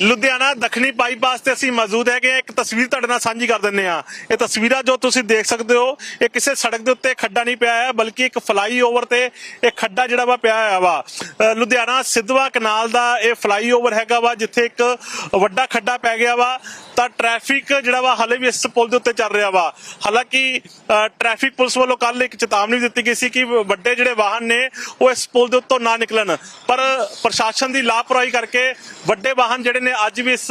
ਲੁਧਿਆਣਾ ਦੱਖਣੀ ਬਾਈਪਾਸ ਤੇ ਅਸੀਂ ਮੌਜੂਦ ਹੈਗੇ ਹਾਂ। ਇੱਕ ਤਸਵੀਰ ਤੁਹਾਡੇ ਨਾਲ ਸਾਂਝੀ ਕਰ ਦਿੰਨੇ ਆ ਇਹ ਤਸਵੀਰਾਂ ਜੋ ਤੁਸੀਂ ਦੇਖ ਸਕਦੇ ਹੋ ਇਹ ਕਿਸੇ ਸੜਕ ਦੇ ਉੱਤੇ ਖੱਡਾ ਨਹੀਂ ਪਿਆ ਹੈ ਬਲਕਿ ਇੱਕ ਫਲਾਈਓਵਰ ਤੇ ਇਹ ਖੱਡਾ ਜਿਹੜਾ ਵਾ ਪਿਆ ਹੋਇਆ ਵਾ। ਅ, ਲੁਧਿਆਣਾ ਸਿੱਧਵਾ ਕਨਾਲ ਦਾ ਇਹ ਫਲਾਈਓਵਰ ਹੈਗਾ ਵਾ ਜਿੱਥੇ ਇੱਕ ਵੱਡਾ ਖੱਡਾ ਪੈ ਗਿਆ ਵਾ। ਤਾਂ ਟ੍ਰੈਫਿਕ ਜਿਹੜਾ ਵਾ ਹਲੇ ਵੀ ਇਸ ਪੁਲ ਦੇ ਉੱਤੇ ਚੱਲ ਰਿਹਾ ਵਾ। ਹਾਲਾਂਕਿ ਅ, ਟ੍ਰੈਫਿਕ ਪੁਲਿਸ ਵੱਲੋਂ ਕੱਲ ਇੱਕ ਚੇਤਾਵਨੀ ਦਿੱਤੀ ਗਈ ਸੀ ਕਿ ਵੱਡੇ ਜਿਹੜੇ ਵਾਹਨ ਨੇ ਉਹ ਇਸ ਪੁਲ ਦੇ ਉੱਤੋਂ ਨਾ ਨਿਕਲਣ। ਪਰ ਪ੍ਰਸ਼ਾਸਨ ਦੀ ਲਾਪਰਵਾਹੀ ਕਰਕੇ ਵੱਡੇ ਵਾਹਨ ਜਿਹੜੇ ਨੇ ਅੱਜ ਵੀ ਇਸ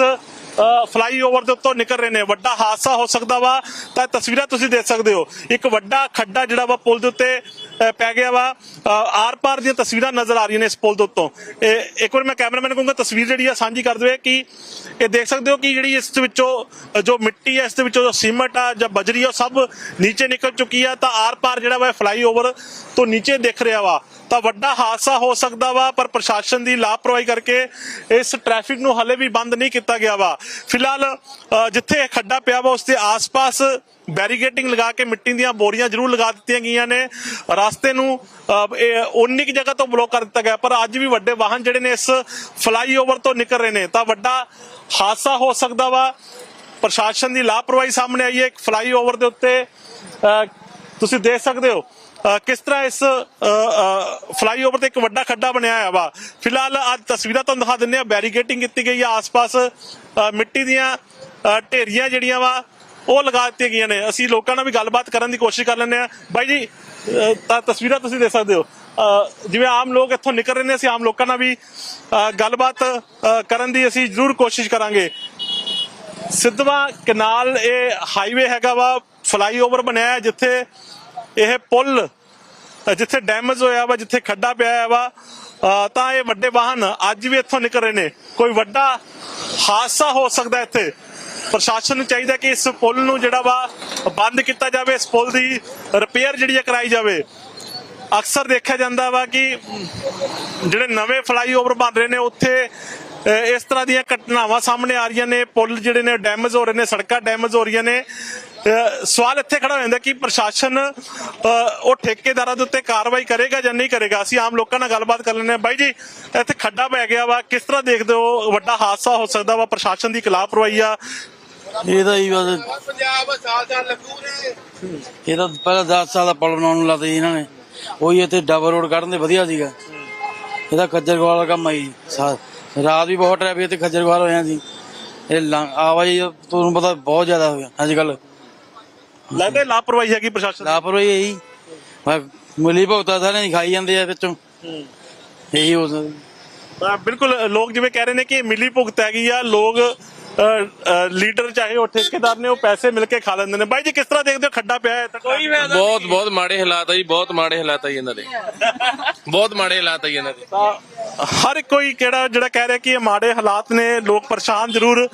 ਫਲਾਈਓਵਰ ਦੇ ਉੱਤੋਂ ਨਿਕਲ ਰਹੇ ਨੇ। ਵੱਡਾ ਹਾਦਸਾ ਹੋ ਸਕਦਾ ਵਾ, ਤਾਂ ਤਸਵੀਰਾਂ ਤੁਸੀਂ ਦੇਖ ਸਕਦੇ ਹੋ। ਇੱਕ ਵੱਡਾ ਖੱਡਾ ਜਿਹੜਾ ਵਾ ਪੁਲ ਦੇ ਉੱਤੇ ਪੈ ਗਿਆ ਵਾ। ਆਰ ਪਾਰ ਦੀਆਂ ਤਸਵੀਰਾਂ ਨਜ਼ਰ ਆ ਰਹੀਆਂ ਨੇ ਇਸ ਪੁਲ ਦੇ ਉੱਤੋਂ। ਇੱਕ ਵਾਰ ਮੈਂ ਕੈਮਰਾਮੈਨ ਕਹੂੰਗਾ, ਤਸਵੀਰ ਜਿਹੜੀ ਆ ਸਾਂਝੀ ਕਰ ਦੇਵੇ ਕਿ ਇਹ ਦੇਖ ਸਕਦੇ ਹੋ ਕਿ ਜਿਹੜੀ ਇਸ ਦੇ ਵਿੱਚੋਂ ਜੋ ਮਿੱਟੀ ਹੈ ਇਸ ਦੇ ਵਿੱਚੋਂ ਜੋ ਸੀਮਟ ਆ, ਜਾਂ ਬਜਰੀ ਆ, ਉਹ ਸਭ ਨੀਚੇ ਨਿਕਲ ਚੁੱਕੀ ਆ। ਤਾਂ ਆਰ ਪਾਰ ਜਿਹੜਾ ਵਾ ਫਲਾਈਓਵਰ ਤੋਂ ਨੀਚੇ ਦਿਖ ਰਿਹਾ ਵਾ। ਤਾਂ ਵੱਡਾ ਹਾਦਸਾ ਹੋ ਸਕਦਾ ਵਾ, ਪਰ ਪ੍ਰਸ਼ਾਸਨ ਦੀ ਲਾਪਰਵਾਹੀ ਕਰਕੇ ਇਸ ਟ੍ਰੈਫਿਕ ਨੂੰ ਹਲੇ ਵੀ ਬੰਦ ਨਹੀਂ ਕੀਤਾ ਗਿਆ ਵਾ। ਫਿਲਹਾਲ ਜਿੱਥੇ ਇਹ ਖੱਡਾ ਪਿਆ ਵਾ, ਉਸ ਦੇ ਆਸ-ਪਾਸ ਬੈਰੀਗੇਟਿੰਗ ਲਗਾ ਕੇ ਮਿੱਟੀ ਦੀਆਂ ਬੋਰੀਆਂ ਜ਼ਰੂਰ ਲਗਾ ਦਿੱਤੀਆਂ ਗਈਆਂ ਨੇ। ਰਸਤੇ ਨੂੰ ਉਨੀ ਕੁ ਜਗ੍ਹਾ ਤੋਂ ਬਲੌਕ ਕਰ ਦਿੱਤਾ ਗਿਆ, ਪਰ ਅੱਜ ਵੀ ਵੱਡੇ ਵਾਹਨ ਜਿਹੜੇ ਨੇ ਇਸ ਫਲਾਈਓਵਰ ਤੋਂ ਨਿਕਲ ਰਹੇ ਨੇ। ਤਾਂ ਵੱਡਾ ਹਾਦਸਾ ਹੋ ਸਕਦਾ ਵਾ। ਪ੍ਰਸ਼ਾਸਨ ਦੀ ਲਾਪਰਵਾਹੀ ਸਾਹਮਣੇ ਆਈ ਹੈ, ਇੱਕ ਫਲਾਈਓਵਰ ਦੇ ਉੱਤੇ ਤੁਸੀਂ ਦੇਖ ਸਕਦੇ ਹੋ ਕਿਸ ਤਰ੍ਹਾਂ ਇਸ ਫਲਾਈਓਵਰ ਤੇ ਇੱਕ ਵੱਡਾ ਖੱਡਾ ਬਣਿਆ ਹੋਇਆ ਵਾ। ਫਿਲਹਾਲ ਅੱਜ ਤਸਵੀਰਾਂ ਤੁਹਾਨੂੰ ਦਿਖਾ ਦਿੰਦੇ ਆ ਬੈਰੀਕੇਟਿੰਗ ਕੀਤੀ ਗਈ ਆ, ਆਸ-ਪਾਸ ਮਿੱਟੀ ਦੀਆਂ ਢੇਰੀਆਂ ਜਿਹੜੀਆਂ ਵਾ, ਉਹ ਲਗਾ ਦਿੱਤੀਆਂ ਗਈਆਂ ਨੇ। ਅਸੀਂ ਲੋਕਾਂ ਨਾਲ ਵੀ ਗੱਲਬਾਤ ਕਰਨ ਦੀ ਕੋਸ਼ਿਸ਼ ਕਰ ਲੈਂਦੇ ਆ ਬਾਈ ਜੀ ਤਾਂ ਤਸਵੀਰਾਂ ਤੁਸੀਂ ਦੇਖ ਸਕਦੇ ਹੋ। ਜਿਵੇਂ ਆਮ ਲੋਕ ਇੱਥੋਂ ਨਿਕਲ ਰਹੇ ਨੇ, ਅਸੀਂ ਆਮ ਲੋਕਾਂ ਨਾਲ ਵੀ ਗੱਲਬਾਤ ਕਰਨ ਦੀ ਅਸੀਂ ਜ਼ਰੂਰ ਕੋਸ਼ਿਸ਼ ਕਰਾਂਗੇ। ਸਿੱਧਵਾ ਕਨਾਲ ਇਹ ਹਾਈਵੇ ਹੈਗਾ ਵਾ। ਫਲਾਈਓਵਰ ਬਣਿਆ ਹੈ ਜਿੱਥੇ ਇਹ ਪੁਲ ਜਿੱਥੇ ਡੈਮੇਜ ਹੋਇਆ ਵਾ, ਜਿੱਥੇ ਖੱਡਾ ਪਿਆ ਹੈ ਵਾ ਤਾਂ ਇਹ ਵੱਡੇ ਵਾਹਨ ਅੱਜ ਵੀ ਇੱਥੋਂ ਨਿਕਲ ਰਹੇ ਨੇ। ਕੋਈ ਵੱਡਾ ਹਾਦਸਾ ਹੋ ਸਕਦਾ ਇੱਥੇ। ਪ੍ਰਸ਼ਾਸਨ ਨੂੰ ਚਾਹੀਦਾ ਕਿ ਇਸ ਪੁਲ ਨੂੰ ਜਿਹੜਾ ਵਾ ਬੰਦ ਕੀਤਾ ਜਾਵੇ, ਇਸ ਪੁਲ ਦੀ ਰਿਪੇਅਰ ਜਿਹੜੀ ਹੈ ਕਰਾਈ ਜਾਵੇ। ਅਕਸਰ ਦੇਖਿਆ ਜਾਂਦਾ ਵਾ ਕਿ ਜਿਹੜੇ ਨਵੇਂ ਫਲਾਈਓਵਰ ਬਣ ਰਹੇ ਨੇ, ਉੱਥੇ ਇਸ ਤਰ੍ਹਾਂ ਦੀਆਂ ਘਟਨਾਵਾਂ ਸਾਹਮਣੇ ਆ ਰਹੀਆਂ ਨੇ। ਪੁਲ ਜਿਹੜੇ ਨੇ ਡੈਮੇਜ ਹੋ ਰਹੇ ਨੇ, ਸੜਕਾਂ ਡੈਮੇਜ ਹੋ ਰਹੀਆਂ ਨੇ। ਸਵਾਲ ਇੱਥੇ ਖੜਾ ਹੋ ਜਾਂਦਾ ਕਿ ਪ੍ਰਸ਼ਾਸਨ ਉਹ ਠੇਕੇਦਾਰਾਂ ਦੇ ਉੱਤੇ ਕਾਰਵਾਈ ਕਰੇਗਾ ਜਾਂ ਨਹੀਂ ਕਰੇਗਾ? ਅਸੀਂ ਆਮ ਲੋਕਾਂ ਨਾਲ ਗੱਲਬਾਤ ਕਰ ਲੈਂਦੇ ਹਾਂ। ਬਾਈ ਜੀ ਇੱਥੇ ਖੱਡਾ ਪੈ ਗਿਆ ਵਾ। ਕਿਸ ਤਰ੍ਹਾਂ ਦੇਖਦੇ ਹੋ? ਵੱਡਾ ਹਾਦਸਾ ਹੋ ਸਕਦਾ ਵਾ? ਪ੍ਰਸ਼ਾਸਨ ਦੀ ਖਿਲਾਫਰਵਾਹੀ ਆ। ਇਹ ਤਾਂ ਹੀ ਬਸ ਪੰਜਾਬ ਸਾਲ ਸਾਲ ਲੱਗੂ ਨੇ। ਇਹ ਤਾਂ ਪਹਿਲਾਂ 10 ਸਾਲ ਦਾ ਪੁਲ ਬਣਾਉਣ ਨੂੰ ਲਾਤੇ ਇਹਨਾਂ ਨੇ। ਉਹੀ ਇੱਥੇ ਡਬਲ ਰੋਡ ਕੱਢਣ ਦੇ ਵਧੀਆ ਸੀਗਾ। ਇਹਦਾ ਖੱਜਰਗਵਾਲ ਵਾਲਾ ਕੰਮ ਆਈ ਰਾਤ ਵੀ ਬਹੁਤ ਟ੍ਰੈਫਿਕ ਇੱਥੇ ਖੱਜਰਗਵਾਲ ਹੋਇਆ ਸੀ। ਇਹ ਆਵਾਜਾਈ ਦਾ ਤੁਹਾਨੂੰ ਪਤਾ ਬਹੁਤ ਜ਼ਿਆਦਾ ਹੋ ਗਿਆ ਅੱਜ ਕੱਲ ਲੱਗਦਾ ਇਹ ਲਾਪਰਵਾਹੀ ਹੈਗੀ ਪ੍ਰਸ਼ਾਸਨ ਦੀ। ਲਾਪਰਵਾਹੀ ਇਹੀ ਬਸ ਮਿਲੀ ਭੁਗਤਾ ਸਾਰਿਆਂ ਦੀ ਖਾਈ ਜਾਂਦੇ ਆ ਵਿੱਚੋਂ। ਇਹੀ ਹੋ ਸਕਦਾ। ਤਾਂ ਬਿਲਕੁਲ ਲੋਕ ਜਿਵੇਂ ਕਹਿ ਰਹੇ ਨੇ ਕਿ ਮਿਲੀ ਭੁਗਤ ਹੈਗੀ ਆ ਲੋਕ ਲੀਡਰ ਚਾਹੇ ਉਹ ਠੇਕੇਦਾਰ ਨੇ ਉਹ ਪੈਸੇ ਮਿਲ ਕੇ ਖਾ ਲੈਂਦੇ ਨੇ। ਬਾਈ ਜੀ ਕਿਸ ਤਰ੍ਹਾਂ ਦੇਖਦੇ ਹੋ? ਖੱਡਾ ਪਿਆ ਹੈ ਤਾਂ ਕੋਈ ਬਹੁਤ ਬਹੁਤ ਮਾੜੇ ਹਾਲਾਤ ਆ ਜੀ ਬਹੁਤ ਮਾੜੇ ਹਾਲਾਤ ਆ ਜੀ ਇਹਨਾਂ ਦੇ। ਬਹੁਤ ਮਾੜੇ ਹਾਲਾਤ ਆ ਜੀ ਇਹਨਾਂ ਦੇ। ਹਰ ਕੋਈ ਕਿਹੜਾ ਜਿਹੜਾ ਕਹਿ ਰਿਹਾ ਕਿ ਇਹ ਮਾੜੇ ਹਾਲਾਤ ਨੇ ਲੋਕ ਪਰੇਸ਼ਾਨ ਜ਼ਰੂਰ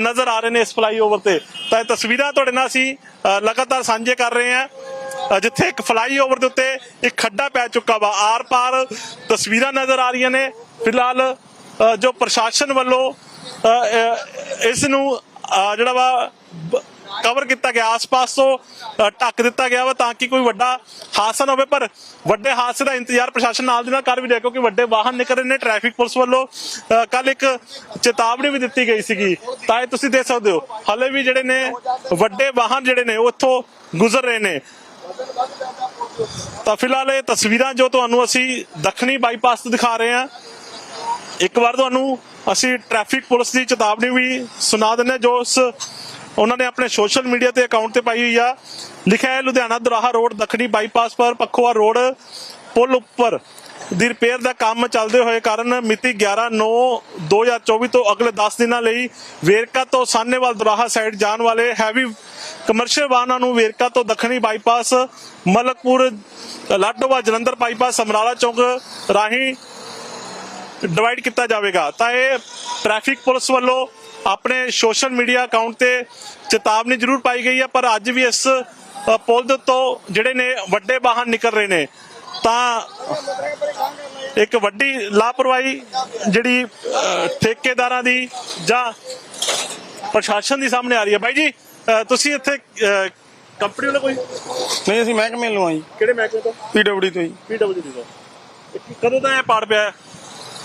ਨਜ਼ਰ ਆ ਰਹੇ ਨੇ ਇਸ ਫਲਾਈਓਵਰ ਤੇ। ਤਾਂ ਇਹ ਤਸਵੀਰਾਂ ਤੁਹਾਡੇ ਨਾਲ ਅਸੀਂ ਲਗਾਤਾਰ ਸਾਂਝੇ ਕਰ ਰਹੇ ਹਾਂ। ਜਿੱਥੇ ਇੱਕ ਫਲਾਈਓਵਰ ਦੇ ਉੱਤੇ ਇੱਕ ਖੱਡਾ ਪੈ ਚੁੱਕਾ ਵਾ ਆਰ ਪਾਰ ਤਸਵੀਰਾਂ ਨਜ਼ਰ ਆ ਰਹੀਆਂ ਨੇ। ਫਿਲਹਾਲ ਜੋ ਪ੍ਰਸ਼ਾਸਨ ਵੱਲੋਂ ਇਸ ਨੂੰ ਜਿਹੜਾ ਵਾ ਕਵਰ ਕੀਤਾ ਗਿਆ। ਆਸ-ਪਾਸ ਤੋਂ ਅ, ਦਿੱਤਾ ਗਿਆ ਵਾ ਤਾਂ ਕਿ ਕੋਈ ਵੱਡਾ ਹਾਦਸਾ ਨਾ ਹੋਵੇ ਪਰ ਵੱਡੇ ਹਾਦਸੇ ਦਾ ਇੰਤਜ਼ਾਰ ਪ੍ਰਸ਼ਾਸਨ ਨਾਲ ਦੀ ਨਾਲ ਕਰ ਵੀ ਰਿਹਾ ਕਿਉਂਕਿ ਵੱਡੇ ਵਾਹਨ ਨਿਕਲ ਰਹੇ ਨੇ ਟ੍ਰੈਫਿਕ ਪੁਲਿਸ ਵੱਲੋਂ। ਕੱਲ ਇੱਕ ਚੇਤਾਵਨੀ ਵੀ ਦਿੱਤੀ ਗਈ ਸੀਗੀ। ਤਾਂ ਇਹ ਤੁਸੀਂ ਦੇਖ ਸਕਦੇ ਹੋ ਹਲੇ ਵੀ ਜਿਹੜੇ ਨੇ ਵੱਡੇ ਵਾਹਨ ਜਿਹੜੇ ਨੇ ਉਹ ਇੱਥੋਂ ਗੁਜ਼ਰ ਰਹੇ ਨੇ। ਤਾਂ ਫਿਲਹਾਲ ਇਹ ਤਸਵੀਰਾਂ ਜੋ ਤੁਹਾਨੂੰ ਅਸੀਂ ਦੱਖਣੀ ਬਾਈਪਾਸ ਤੋਂ ਦਿਖਾ ਰਹੇ ਹਾਂ। ਇੱਕ ਵਾਰ ਤੁਹਾਨੂੰ ਅਸੀਂ ਟ੍ਰੈਫਿਕ ਪੁਲਿਸ ਦੀ ਚੇਤਾਵਨੀ ਵੀ ਸੁਣਾ ਦਿੰਦੇ ਹਾਂ, ਜੋ ਉਸ ਉਹਨਾਂ ਨੇ ਆਪਣੇ ਸੋਸ਼ਲ ਮੀਡੀਆ ਤੇ ਅਕਾਊਂਟ ਤੇ ਪਾਈ ਹੋਈ ਆ। ਲਿਖਿਆ ਹੈ, ਲੁਧਿਆਣਾ ਦਰਾਹਾ ਰੋਡ, ਦੱਖਣੀ ਬਾਈਪਾਸ ਪਰ ਪੱਖੋਆ ਰੋਡ, ਪੁਲ ਉੱਪਰ ਦੀ ਰਿਪੇਅਰ ਦਾ ਕੰਮ ਚੱਲਦੇ ਹੋਏ ਕਾਰਨ ਮਿਤੀ 11/9/2024 ਤੋਂ ਅਗਲੇ 10 ਦਿਨਾਂ ਲਈ ਵੇਰਕਾ ਤੋਂ ਸਾਹਨੇਵਾਲ ਦੁਰਾਹਾ ਸਾਈਡ ਜਾਣ ਵਾਲੇ ਹੈਵੀ ਕਮਰਸ਼ੀਅਲ ਵਾਹਨਾਂ ਨੂੰ ਵੇਰਕਾ ਤੋਂ ਦੱਖਣੀ ਬਾਈਪਾਸ ਮਲਕਪੁਰ, ਲਾਡੋਵਾ ਜਲੰਧਰ ਬਾਈਪਾਸ ਸਮਰਾਲਾ ਚੌਂਕ ਰਾਹੀਂ ਡਿਵਾਈਡ ਕੀਤਾ ਜਾਵੇਗਾ। ਤਾਂ ਇਹ ਟ੍ਰੈਫਿਕ ਪੁਲਿਸ ਵੱਲੋਂ ਆਪਣੇ ਸੋਸ਼ਲ ਮੀਡੀਆ ਅਕਾਊਂਟ ਤੇ ਚੇਤਾਵਨੀ ਜ਼ਰੂਰ ਪਾਈ ਗਈ ਹੈ ਪਰ ਅੱਜ ਵੀ ਇਸ ਪੁਲ ਦੇ ਤੋਂ ਜਿਹੜੇ ਨੇ ਵੱਡੇ ਵਾਹਨ ਨਿਕਲ ਰਹੇ ਨੇ। ਤਾਂ ਇੱਕ ਵੱਡੀ ਲਾਪਰਵਾਹੀ ਜਿਹੜੀ ਠੇਕੇਦਾਰਾਂ ਦੀ ਜਾਂ ਪ੍ਰਸ਼ਾਸਨ ਦੀ ਸਾਹਮਣੇ ਆ ਰਹੀ ਹੈ। ਬਾਈ ਜੀ ਤੁਸੀਂ ਇੱਥੇ ਕੰਪਨੀ ਵਾਲਾ ਕੋਈ? ਨਹੀਂ ਅਸੀਂ ਮਹਿਕਮੇ ਨੂੰ ਆਈ ਕਿਹੜੇ ਮਹਿਕਮੇ ਤੋਂ? ਪੀਡਬਲਯੂ ਤੋਂ ਜੀ। ਪੀਡਬਲਯੂ ਇਹ ਕਦੋਂ ਦਾ ਇਹ ਪਾੜ ਪਿਆ?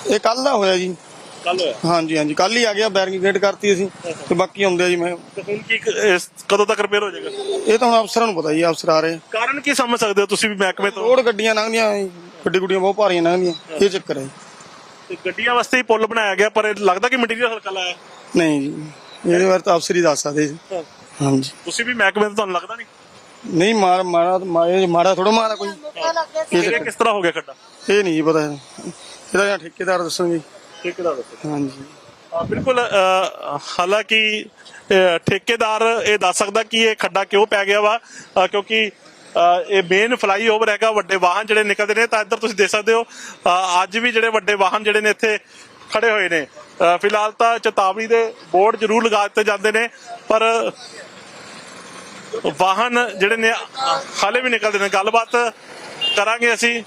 ਇਹ ਕੱਲ ਦਾ ਹੋਇਆ ਜੀ। ਕੱਲ ਹੋਇਆ? ਹਾਂਜੀ ਹਾਂਜੀ। ਕੱਲ ਹੀ ਆ ਗਿਆ ਬੈਰੀਕੇਡ ਕਰਤੀ ਅਸੀਂ ਤੇ ਬਾਕੀ ਆਉਂਦੇ ਆ ਜੀ ਮੈਂ। ਤੇ ਹੁਣ ਕੀ ਇਸ- ਕਦੋਂ ਤੱਕ ਰਿਪੇਅਰ ਹੋ ਜਾਏਗਾ? ਇਹ ਤਾਂ ਹੁਣ ਅਫਸਰਾਂ ਨੂੰ ਪਤਾ ਜੀ ਅਫਸਰ ਆ ਰਹੇ ਕਾਰਨ ਕੀ ਸਮਝ ਸਕਦੇ ਹੋ ਤੁਸੀਂ ਵੀ ਮਹਿਕਮੇ ਤੋਂ? ਰੋਡ ਗੱਡੀਆਂ ਲੰਘਦੀਆਂ ਗੱਡੀ ਗੁੱਡੀਆਂ ਬਹੁਤ ਭਾਰੀਆਂ ਲੰਘਦੀਆਂ ਇਹ ਚੱਕਰ ਹੈ ਜੀ। ਤੇ ਗੱਡੀਆਂ ਵਾਸਤੇ ਹੀ ਪੁਲ ਬਣਾਇਆ ਗਿਆ ਪਰ ਇਹ ਲੱਗਦਾ ਕਿ ਮਟੀਰੀਅਲ ਹਲਕਾ ਲਾਇਆ। ਨਹੀਂ ਜੀ ਇਹਦੇ ਬਾਰੇ ਤਾਂ ਅਫਸਰ ਹੀ ਦੱਸ ਸਕਦੇ ਜੀ। ਹਾਂਜੀ। ਤੁਸੀਂ ਵੀ ਮਹਿਕਮੇ ਤੋਂ ਤੁਹਾਨੂੰ ਲੱਗਦਾ ਨਹੀਂ? ਨਹੀਂ ਮਾਰ ਮਾਰਾ ਮਾਰੇ ਥੋੜਾ ਮਾਰਾ ਕੋਈ। ਇਹ ਕਿਸ ਤਰ੍ਹਾਂ ਹੋ ਗਿਆ ਖੱਡਾ? ਇਹ ਨਹੀਂ ਜੀ ਪਤਾ। ਇਹਦਾ ਜਾਂ ਠੇਕੇਦਾਰ ਦੱਸਣਗੇ ਠੇਕੇਦਾਰ ਦੱਸੋ। ਹਾਂਜੀ। ਹਾਂ, ਬਿਲਕੁਲ ਅ, ਹਾਲਾਂਕਿ ਅ, ਠੇਕੇਦਾਰ ਇਹ ਦੱਸ ਸਕਦਾ ਕਿ ਇਹ ਖੱਡਾ ਕਿਉਂ ਪੈ ਗਿਆ ਵਾ? ਅ, ਕਿਉਂਕਿ ਅ, ਇਹ ਮੇਨ ਫਲਾਈ ਓਵਰ ਹੈਗਾ ਵੱਡੇ ਵਾਹਨ ਜਿਹੜੇ ਨਿਕਲਦੇ ਨੇ ਤਾਂ ਇੱਧਰ ਤੁਸੀਂ ਦੇਖ ਸਕਦੇ ਹੋ ਅ, ਅੱਜ ਵੀ ਜਿਹੜੇ ਵੱਡੇ ਵਾਹਨ ਜਿਹੜੇ ਨੇ ਇੱਥੇ ਖੜੇ ਹੋਏ ਨੇ। ਅ, ਫਿਲਹਾਲ ਤਾਂ ਚੇਤਾਵਨੀ ਦੇ ਬੋਰਡ ਜ਼ਰੂਰ ਲਗਾ ਦਿੱਤੇ ਜਾਂਦੇ ਨੇ ਪਰ ਵਾਹਨ ਜਿਹੜੇ ਨੇ ਅ, ਹਾਲੇ ਵੀ ਨਿਕਲਦੇ ਨੇ। ਗੱਲਬਾਤ ਕਰਾਂਗੇ ਅਸੀਂ।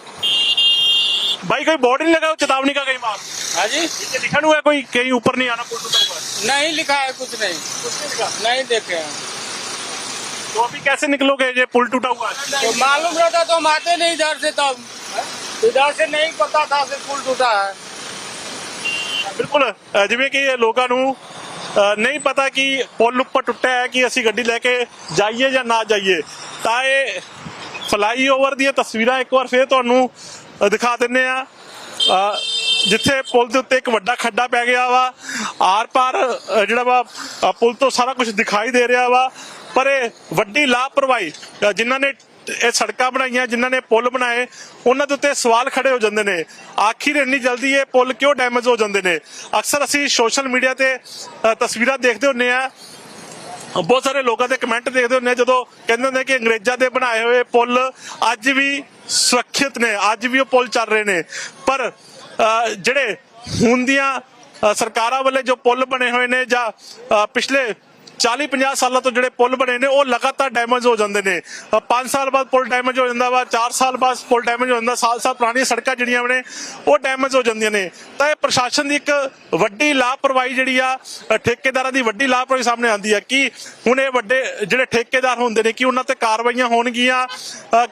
भाई कोई बोर्ड नहीं लगा हो चेतावनी का कहीं बात हाँ जी नीचे लिखा हुआ है कोई कहीं ऊपर नहीं आना पुल टूटा हुआ है नहीं लिखा है कुछ नहीं कुछ नहीं लिखा नहीं देखे हैं तो अभी कैसे निकलोगे ये पुल टूटा हुआ है तो मालूम रहता तो हम आते नहीं इधर से तब इधर से नहीं पता था से पुल टूटा है ਬਿਲਕੁਲ ਅ, ਜਿਵੇਂ ਕਿ ਇਹ ਲੋਕਾਂ ਨੂੰ ਅ, ਨਹੀਂ ਪਤਾ ਕਿ ਪੁਲ ਉੱਪਰ ਟੁੱਟਿਆ ਹੈ ਕਿ ਅਸੀਂ ਗੱਡੀ ਲੈ ਕੇ ਜਾਈਏ ਜਾਂ ਨਾ ਜਾਈਏ ਤਾਂ ਇਹ ਫਲਾਈ ਓਵਰ ਦੀਆਂ ਤਸਵੀਰਾਂ ਇੱਕ ਵਾਰ ਫੇਰ ਤੁਹਾਨੂੰ ਅ, ਦਿਖਾ ਦਿੰਨੇ ਆ। ਜਿੱਥੇ ਪੁਲ ਦੇ ਉੱਤੇ ਇੱਕ ਵੱਡਾ ਖੱਡਾ ਪੈ ਗਿਆ ਵਾ, ਆਰ ਪਾਰ ਜਿਹੜਾ ਵਾ ਪੁਲ ਤੋਂ ਸਾਰਾ ਕੁਝ ਦਿਖਾਈ ਦੇ ਰਿਹਾ ਵਾ। ਪਰ ਇਹ ਵੱਡੀ ਲਾਪਰਵਾਹੀ ਜਿਨ੍ਹਾਂ ਨੇ ਇਹ ਸੜਕਾਂ ਬਣਾਈਆਂ, ਜਿਨ੍ਹਾਂ ਨੇ ਪੁਲ ਬਣਾਏ, ਉਹਨਾਂ ਦੇ ਉੱਤੇ ਸਵਾਲ ਖੜੇ ਹੋ ਜਾਂਦੇ ਨੇ। ਆਖਿਰ ਇੰਨੀ ਜਲਦੀ ਇਹ ਪੁਲ ਕਿਉਂ ਡੈਮੇਜ ਹੋ ਜਾਂਦੇ ਨੇ? ਅਕਸਰ ਅਸੀਂ ਸੋਸ਼ਲ ਮੀਡੀਆ ਤੇ ਤਸਵੀਰਾਂ ਦੇਖਦੇ ਹੁੰਨੇ ਆ। ਬਹੁਤ ਸਾਰੇ ਲੋਕਾਂ ਦੇ ਕਮੈਂਟ ਦੇਖਦੇ ਹੁੰਨੇ ਆ, ਜਦੋਂ ਕਹਿੰਦੇ ਹੁੰਦੇ ਕਿ ਅੰਗਰੇਜ਼ਾਂ ਦੇ ਬਣਾਏ ਹੋਏ ਪੁਲ ਅੱਜ ਵੀ ਸੁਰੱਖਿਅਤ ਨੇ। ਅੱਜ ਵੀ ਉਹ ਪੁਲ ਚੱਲ ਰਹੇ ਨੇ। ਪਰ ਅ, ਜਿਹੜੇ ਹੁਣ ਦੀਆਂ ਸਰਕਾਰਾਂ ਵੱਲੇ ਜੋ ਪੁਲ ਬਣੇ ਹੋਏ ਨੇ ਜਾਂ ਪਿਛਲੇ 40 50 ਸਾਲਾਂ ਤੋਂ ਜਿਹੜੇ ਪੁਲ ਬਣੇ ਨੇ, ਉਹ ਲਗਾਤਾਰ ਡੈਮੇਜ ਹੋ ਜਾਂਦੇ ਨੇ। 5 ਸਾਲ ਬਾਅਦ ਪੁਲ ਡੈਮੇਜ ਹੋ ਜਾਂਦਾ ਵਾ 4 ਸਾਲ ਬਾਅਦ ਪੁਲ ਡੈਮੇਜ ਹੋ ਜਾਂਦਾ ਸਾਲ ਸਾਲ ਪੁਰਾਣੀਆਂ ਸੜਕਾਂ ਜਿਹੜੀਆਂ ਨੇ, ਉਹ ਡੈਮੇਜ ਹੋ ਜਾਂਦੀਆਂ ਨੇ। ਤਾਂ ਇਹ ਪ੍ਰਸ਼ਾਸਨ ਦੀ ਇੱਕ ਵੱਡੀ ਲਾਪਰਵਾਹੀ ਜਿਹੜੀ ਆ ਠੇਕੇਦਾਰਾਂ ਦੀ ਵੱਡੀ ਲਾਪਰਵਾਹੀ ਸਾਹਮਣੇ ਆਉਂਦੀ ਆ ਕਿ ਹੁਣ ਇਹ ਵੱਡੇ ਜਿਹੜੇ ਠੇਕੇਦਾਰ ਹੁੰਦੇ ਨੇ, ਕਿ ਉਹਨਾਂ ਤੇ ਕਾਰਵਾਈਆਂ ਹੋਣਗੀਆਂ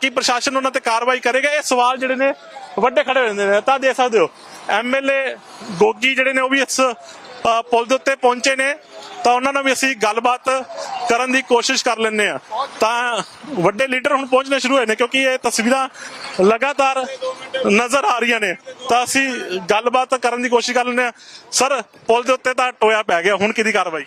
ਕਿ ਪ੍ਰਸ਼ਾਸਨ ਉਹਨਾਂ ਤੇ ਕਾਰਵਾਈ ਕਰੇਗਾ, ਇਹ ਸਵਾਲ ਜਿਹੜੇ ਨੇ ਵੱਡੇ ਖੜੇ ਹੋ ਜਾਂਦੇ ਨੇ। ਤਾਂ ਦੇਖ ਸਕਦੇ ਹੋ ਐਮਐਲਏ ਗੋਗੀ ਜਿਹੜੇ ਨੇ, ਉਹ ਵੀ ਇਸ ਪੁਲ ਦੇ ਉੱਤੇ ਪਹੁੰਚੇ ਨੇ, ਤਾਂ ਉਹਨਾਂ ਨਾਲ ਵੀ ਅਸੀਂ ਗੱਲਬਾਤ ਕਰਨ ਦੀ ਕੋਸ਼ਿਸ਼ ਕਰ ਲੈਂਦੇ ਆ ਤਾਂ ਵੱਡੇ ਲੀਡਰ ਹੁਣ ਪਹੁੰਚਣੇ ਸ਼ੁਰੂ ਹੋਏ ਨੇ, ਕਿਉਂਕਿ ਇਹ ਤਸਵੀਰਾਂ ਲਗਾਤਾਰ ਨਜ਼ਰ ਆ ਰਹੀਆਂ ਨੇ। ਤਾਂ ਅਸੀਂ ਗੱਲਬਾਤ ਕਰਨ ਦੀ ਕੋਸ਼ਿਸ਼ ਕਰ ਲੈਂਦੇ ਆ ਸਰ, ਪੁਲ ਦੇ ਉੱਤੇ ਤਾਂ ਟੋਇਆ ਪੈ ਗਿਆ, ਹੁਣ ਕਿਹਦੀ ਕਾਰਵਾਈ?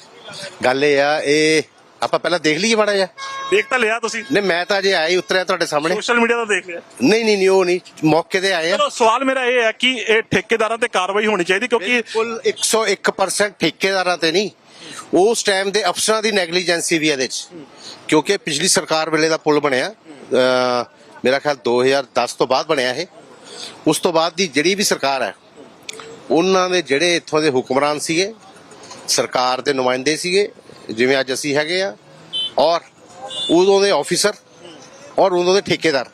ਗੱਲ ਇਹ ਆ, ਇਹ ਆਪਾਂ ਪਹਿਲਾਂ ਦੇਖ ਲਈਏ ਮਾੜਾ ਜਿਹਾ। ਦੇਖ ਤਾਂ ਲਿਆ ਤੁਸੀਂ। ਨਹੀਂ ਮੈਂ ਤਾਂ ਅਜੇ ਆਇਆ ਹੀ ਉਤਰਿਆ ਤੁਹਾਡੇ ਸਾਹਮਣੇ। ਸੋਸ਼ਲ ਮੀਡੀਆ ਦਾ ਦੇਖ ਲਿਆ। ਨਹੀਂ ਨਹੀਂ ਨਹੀਂ ਉਹ ਨਹੀਂ। ਮੌਕੇ ਤੇ ਆਏ ਆ। ਚਲੋ ਸਵਾਲ ਮੇਰਾ ਇਹ ਹੈ ਕਿ ਇਹ ਠੇਕੇਦਾਰਾਂ ਤੇ ਕਾਰਵਾਈ ਹੋਣੀ ਚਾਹੀਦੀ ਕਿਉਂਕਿ ਬਿਲਕੁਲ 101% ਠੇਕੇਦਾਰਾਂ ਤੇ ਨਹੀਂ। ਉਸ ਟਾਈਮ ਦੇ ਅਫਸਰਾਂ ਦੀ ਨੈਗਲੀਜੈਂਸੀ ਵੀ ਇਹਦੇ ਚ। ਕਿਉਂਕਿ ਪਿਛਲੀ ਸਰਕਾਰ ਵੇਲੇ ਦਾ ਪੁਲ ਬਣਿਆ। ਮੇਰਾ ਖਿਆਲ 2010 ਤੋਂ ਬਾਅਦ ਬਣਿਆ ਇਹ। ਉਸ ਤੋਂ ਬਾਅਦ ਦੀ ਜਿਹੜੀ ਵੀ ਸਰਕਾਰ ਹੈ ਉਹਨਾਂ ਦੇ ਜਿਹੜੇ ਇੱਥੋਂ ਦੇ ਹੁਕਮਰਾਨ ਸੀਗੇ ਸਰਕਾਰ ਦੇ ਨੁਮਾਇੰਦੇ ਸੀਗੇ ਜਿਵੇਂ ਅੱਜ ਅਸੀਂ ਹੈਗੇ ਆ, ਔਰ ਉਦੋਂ ਦੇ ਆਫੀਸਰ ਔਰ ਉਦੋਂ ਦੇ ਠੇਕੇਦਾਰ।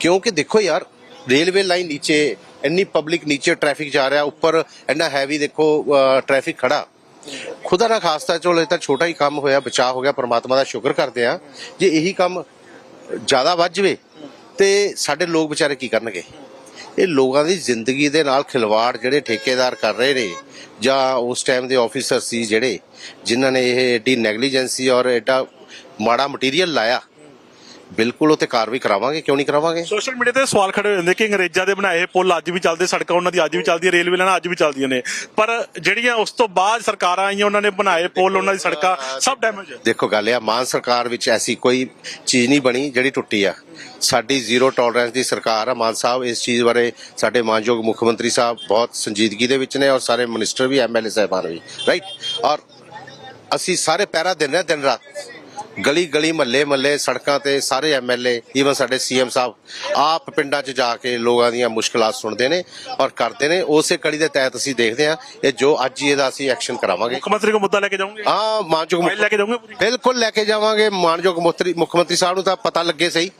ਕਿਉਂਕਿ ਦੇਖੋ ਯਾਰ ਰੇਲਵੇ ਲਾਈਨ ਨੀਚੇ, ਇੰਨੀ ਪਬਲਿਕ ਨੀਚੇ ਟ੍ਰੈਫਿਕ ਜਾ ਰਿਹਾ, ਉੱਪਰ ਇੰਨਾ ਹੈਵੀ ਦੇਖੋ ਟ੍ਰੈਫਿਕ ਖੜਾ। ਖੁਦਾ ਨਾ ਖਾਸਤਾ ਚਲੋ, ਇਹ ਤਾਂ ਛੋਟਾ ਹੀ ਕੰਮ ਹੋਇਆ, ਬਚਾਅ ਹੋ ਗਿਆ, ਪਰਮਾਤਮਾ ਦਾ ਸ਼ੁਕਰ ਕਰਦੇ ਆ। ਜੇ ਇਹੀ ਕੰਮ ਜ਼ਿਆਦਾ ਵੱਧ ਜਵੇ, ਤੇ ਸਾਡੇ ਲੋਕ ਵਿਚਾਰੇ ਕੀ ਕਰਨਗੇ? ਇਹ ਲੋਕਾਂ ਦੀ ਜ਼ਿੰਦਗੀ ਦੇ ਨਾਲ ਖਿਲਵਾੜ ਜਿਹੜੇ ਠੇਕੇਦਾਰ ਕਰ ਰਹੇ ਨੇ, ਜਾਂ ਉਸ ਟਾਈਮ ਦੇ ਆਫੀਸਰ ਸੀ ਜਿਹੜੇ, ਜਿਨ੍ਹਾਂ ਨੇ ਇਹ ਏਡੀ ਨੈਗਲੀਜੈਂਸੀ ਔਰ ਐਡਾ ਮਾੜਾ ਮਟੀਰੀਅਲ ਲਾਇਆ। ਬਿਲਕੁਲ ਉਹ ਤੇ ਕਾਰਵਾਈ ਕਰਾਵਾਂਗੇ ਕਿਉਂ ਨਹੀਂ ਕਰਾਵਾਂਗੇ? ਸੋਸ਼ਲ ਮੀਡੀਆ ਤੇ ਸਵਾਲ ਖੜੇ ਹੋ ਜਾਂਦੇ ਕਿ ਅੰਗਰੇਜ਼ਾਂ ਦੇ ਬਣਾਏ ਪੁੱਲ ਅੱਜ ਵੀ ਚੱਲਦੇ ਸੜਕਾਂ ਉਹਨਾਂ ਦੀ ਅੱਜ ਵੀ ਚੱਲਦੀਆਂ ਰੇਲਵੇ ਲਾਈਨਾਂ ਅੱਜ ਵੀ ਚੱਲਦੀਆਂ ਨੇ। ਪਰ ਜਿਹੜੀਆਂ ਉਸ ਤੋਂ ਬਾਅਦ ਸਰਕਾਰਾਂ ਆਈਆਂ ਉਹਨਾਂ ਨੇ ਬਣਾਏ ਪੁੱਲ ਉਹਨਾਂ ਦੀ ਸੜਕਾਂ ਸਭ ਡੈਮੇਜ ਹੈ। ਦੇਖੋ ਗੱਲ ਇਹ ਆ ਮਾਨ ਸਰਕਾਰ ਵਿੱਚ ਐਸੀ ਕੋਈ ਚੀਜ਼ ਨਹੀਂ ਬਣੀ ਜਿਹੜੀ ਟੁੱਟੀ ਆ। ਸਾਡੀ ਜ਼ੀਰੋ ਟੋਲਰੈਂਸ ਦੀ ਸਰਕਾਰ ਆ ਮਾਨ ਸਾਹਿਬ ਇਸ ਚੀਜ਼ ਬਾਰੇ ਸਾਡੇ ਮਾਨਯੋਗ ਮੁੱਖ ਮੰਤਰੀ ਸਾਹਿਬ ਬਹੁਤ ਸੰਜੀਦਗੀ ਦੇ ਵਿੱਚ ਨੇ ਔਰ ਸਾਰੇ ਮਿਨਿਸਟਰ ਵੀ ਐਮਐਲਏ ਸਾਹਿਬਾਨ ਵੀ ਰਾਈਟ ਔਰ ਅਸੀਂ ਸਾਰੇ ਪਹਿਰਾ ਦਿਨ ਰਹੇ ਦਿਨ ਰਾਤ। ਗਲੀ ਗਲੀ ਮਹੱਲੇ ਮਹੱਲੇ ਸੜਕਾਂ ਤੇ ਸਾਰੇ ਐਮਐਲਏ ਈਵਨ ਸਾਡੇ ਸੀਐਮ ਸਾਹਿਬ ਆਪ ਪਿੰਡਾਂ 'ਚ ਜਾ ਕੇ ਲੋਕਾਂ ਦੀਆਂ ਮੁਸ਼ਕਲਾਂ ਸੁਣਦੇ ਨੇ ਔਰ ਕਰਦੇ ਨੇ। ਉਸੇ ਕੜੀ ਦੇ ਤਹਿਤ ਅਸੀਂ ਦੇਖਦੇ ਹਾਂ ਇਹ ਜੋ ਅੱਜ ਹੀ ਇਹਦਾ ਅਸੀਂ ਐਕਸ਼ਨ ਕਰਾਵਾਂਗੇ। ਮੁੱਖ ਮੰਤਰੀ ਕੋ ਮੁੱਦਾ ਲੈ ਕੇ ਜਾਓਗੇ? ਹਾਂ ਮਾਨਯੋਗ ਲੈ ਕੇ ਜਾਓਗੇ ਪੂਰੀ? ਬਿਲਕੁਲ ਲੈ ਕੇ ਜਾਵਾਂਗੇ। ਮਾਨਯੋਗ ਮੁੱਤਰੀ ਮੁੱਖ ਮੰਤਰੀ ਸਾਹਿਬ ਨੂੰ ਤਾਂ ਪਤਾ ਲੱਗੇ ਸਹੀ।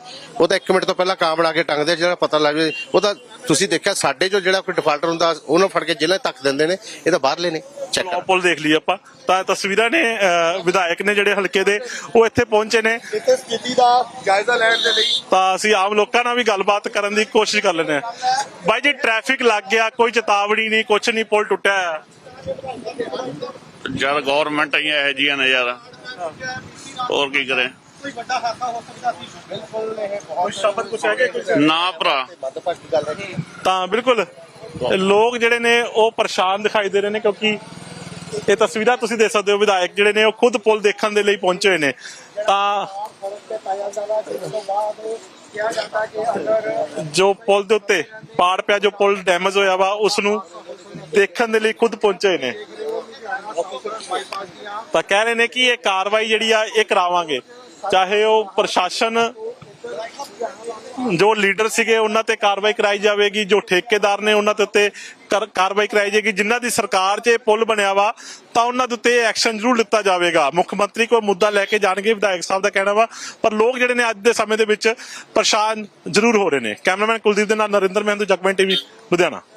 ਉਹ ਤਾਂ 1 ਮਿੰਟ ਤੋਂ ਪਹਿਲਾਂ ਕਾਂ ਬਣਾ ਕੇ ਟੰਗਦੇ ਜਿਹੜਾ ਪਤਾ ਲੱਗ ਜਾਵੇ ਉਹ ਤਾਂ ਤੁਸੀਂ ਦੇਖਿਆ ਸਾਡੇ ਜੋ ਜਿਹੜਾ ਕੋਈ ਡਿਫਾਲਟਰ ਹੁੰਦਾ ਉਹਨੂੰ ਫੜ ਕੇ ਜੇਲ੍ਹਾਂ ਤੱਕ ਦਿੰਦੇ ਨੇ। ਇਹ ਤਾਂ ਬਾਹਰਲੇ ਨੇ। ਚੈੱਕ ਫਲੋ ਪੁਲ ਦੇਖ ਲਈ ਆਪਾਂ। ਤਾਂ ਤਸਵੀਰਾਂ ਨੇ ਅਹ, ਵਿਧਾਇਕ ਨੇ ਜਿਹੜੇ ਹਲਕੇ ਦੇ ਉਹ ਇੱਥੇ ਪਹੁੰਚੇ ਨੇ। ਇੱਥੇ ਸਥਿਤੀ ਦਾ ਜਾਇਜ਼ਾ ਲੈਣ ਦੇ ਲਈ। ਤਾਂ ਅਸੀਂ ਆਮ ਲੋਕਾਂ ਨਾਲ ਵੀ ਗੱਲਬਾਤ ਕਰਨ ਦੀ ਕੋਸ਼ਿਸ਼ ਕਰ ਲੈਂਦੇ ਹਾਂ। ਬਾਈ ਜੀ ਟ੍ਰੈਫਿਕ ਲੱਗ ਗਿਆ ਕੋਈ ਚੇਤਾਵਨੀ ਨਹੀਂ ਕੁਛ ਨਹੀਂ ਪੁਲ ਟੁੱਟਿਆ ਹੈ ਯਾਰ ਗਵਰਨਮੈਂਟ ਹੀ ਇਹੋ ਜਿਹੀਆਂ ਨੇ ਯਾਰ। ਹੋਰ ਕੀ ਕਰੇ? ਕੋਈ ਵੱਡਾ ਹਾਦਸਾ ਹੋ ਸਕਦਾ ਸੀ? ਬਿਲਕੁਲ ਇਹ ਬਹੁਤ ਸ਼ਬਦ ਕੁਛ ਹੈਗੇ ਕੁਛ? ਨਾ ਭਰਾ। ਮੱਦਭਾਗੀ ਗੱਲ ਹੈ। ਤਾਂ ਬਿਲਕੁਲ ਲੋਕ ਜਿਹੜੇ ਨੇ ਉਹ ਪਰੇਸ਼ਾਨ ਦਿਖਾਈ ਦੇ ਰਹੇ ਨੇ ਕਿਉਂਕਿ ਇਹ ਤਸਵੀਰਾਂ ਤੁਸੀਂ ਦੇਖ ਸਕਦੇ ਹੋ ਵਿਧਾਇਕ ਜਿਹੜੇ ਨੇ ਉਹ ਖੁਦ ਪੁਲ ਦੇਖਣ ਦੇ ਲਈ ਪਹੁੰਚੇ ਹੋਏ ਨੇ। ਤਾਂ ਜੋ ਪੁਲ ਦੇ ਉੱਤੇ ਪਾੜ ਪਿਆ, ਜੋ ਪੁਲ ਡੈਮੇਜ ਹੋਇਆ ਵਾ ਉਸ ਨੂੰ ਦੇਖਣ ਦੇ ਲਈ ਖੁਦ ਪਹੁੰਚੇ ਹੋਏ ਨੇ। ਤਾਂ ਕਹਿ ਰਹੇ ਨੇ ਕਿ ਇਹ ਕਾਰਵਾਈ ਜਿਹੜੀ ਆ, ਇਹ ਕਰਾਵਾਂਗੇ। ਚਾਹੇ ਉਹ ਪ੍ਰਸ਼ਾਸਨ ਜੋ ਲੀਡਰ ਸੀਗੇ ਉਹਨਾਂ ਤੇ ਕਾਰਵਾਈ ਕਰਾਈ ਜਾਵੇਗੀ, ਜੋ ਠੇਕੇਦਾਰ ਨੇ ਉਹਨਾਂ ਦੇ ਉੱਤੇ ਕਾਰਵਾਈ ਕਰਾਈ ਜਾਏਗੀ, ਜਿਨ੍ਹਾਂ ਦੀ ਸਰਕਾਰ 'ਚ ਇਹ ਪੁਲ ਬਣਿਆ ਵਾ, ਤਾਂ ਉਹਨਾਂ ਦੇ ਉੱਤੇ ਐਕਸ਼ਨ ਜ਼ਰੂਰ ਲਿੱਤਾ ਜਾਵੇਗਾ। ਮੁੱਖ ਮੰਤਰੀ ਕੋਈ ਮੁੱਦਾ ਲੈ ਕੇ ਜਾਣਗੇ, ਵਿਧਾਇਕ ਸਾਹਿਬ ਦਾ ਕਹਿਣਾ ਵਾ, ਪਰ ਲੋਕ ਜਿਹੜੇ ਨੇ ਅੱਜ ਦੇ ਸਮੇਂ ਦੇ ਵਿੱਚ ਪਰੇਸ਼ਾਨ ਜ਼ਰੂਰ ਹੋ ਰਹੇ ਨੇ। ਕੈਮਰਾਮੈਨ ਕੁਲਦੀਪ ਦੇ ਨਾਲ ਨਰਿੰਦਰ ਮਹਿੰਦੂ, ਜਗਮੈਨ ਟੀਵੀ, ਲੁਧਿਆਣਾ।